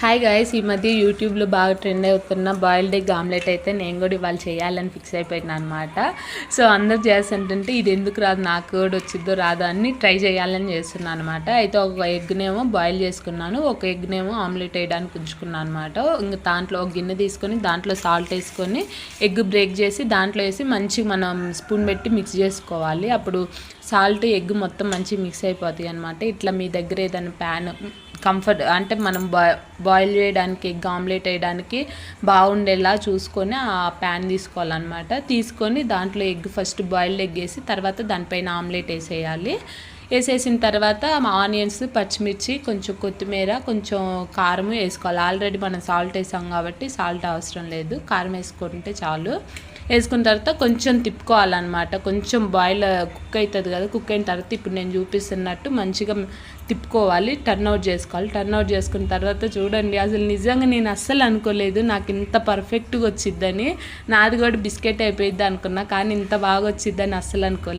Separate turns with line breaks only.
Hi guys ఈ మధ్య యూట్యూబ్లో బాగా ట్రెండ్ అవుతున్న బాయిల్డ్ ఎగ్ ఆమ్లెట్ అయితే నేను కూడా ఇవాళ చేయాలని ఫిక్స్ అయిపోయినా అనమాట సో అందరు చేస్తుంటే ఇది ఎందుకు రాదు నాకు కూడా వచ్చిద్దో రాదా అని ట్రై చేయాలని చేస్తున్నాను అనమాట అయితే ఒక ఎగ్నేమో బాయిల్ చేసుకున్నాను ఒక ఎగ్నేమో ఆమ్లెట్ వేయడానికి ఉంచుకున్నాను అనమాట ఇంకా దాంట్లో ఒక గిన్నె తీసుకొని దాంట్లో సాల్ట్ వేసుకొని ఎగ్ బ్రేక్ చేసి దాంట్లో వేసి మంచిగా మనం స్పూన్ పెట్టి మిక్స్ చేసుకోవాలి. అప్పుడు సాల్ట్ ఎగ్ మొత్తం మంచిగా మిక్స్ అయిపోతాయి అనమాట ఇట్లా మీ దగ్గర ఏదైనా ప్యాన్ కంఫర్ట్ అంటే మనం బాయిల్ చేయడానికి ఎగ్ ఆమ్లెట్ వేయడానికి బాగుండేలా చూసుకొని ఆ ప్యాన్ తీసుకోవాలన్నమాట. తీసుకొని దాంట్లో ఎగ్ ఫస్ట్ బాయిల్డ్ ఎగ్ వేసి తర్వాత దానిపైన ఆమ్లెట్ వేసేయాలి. వేసేసిన తర్వాత ఆనియన్స్ పచ్చిమిర్చి కొంచెం కొత్తిమీర కొంచెం కారం వేసుకోవాలి. ఆల్రెడీ మనం సాల్ట్ వేసాం కాబట్టి సాల్ట్ అవసరం లేదు. కారం వేసుకుంటే చాలు. వేసుకున్న తర్వాత కొంచెం తిప్పుకోవాలన్నమాట. కొంచెం బాయిల్ కుక్ అవుతుంది కదా కుక్ అయిన తర్వాత ఇప్పుడు నేను చూపిస్తున్నట్టు మంచిగా తిప్పుకోవాలి. టర్న్ అవుట్ చేసుకోవాలి. టర్న్ అవుట్ చేసుకున్న తర్వాత చూడండి అసలు నిజంగా నేను అస్సలు అనుకోలేదు. నాకు ఇంత పర్ఫెక్ట్గా వచ్చిద్దని. నాది కూడా బిస్కెట్ అయిపోయిద్ది అనుకున్నా కానీ ఇంత బాగా వచ్చిద్దని అస్సలు అనుకోలేదు.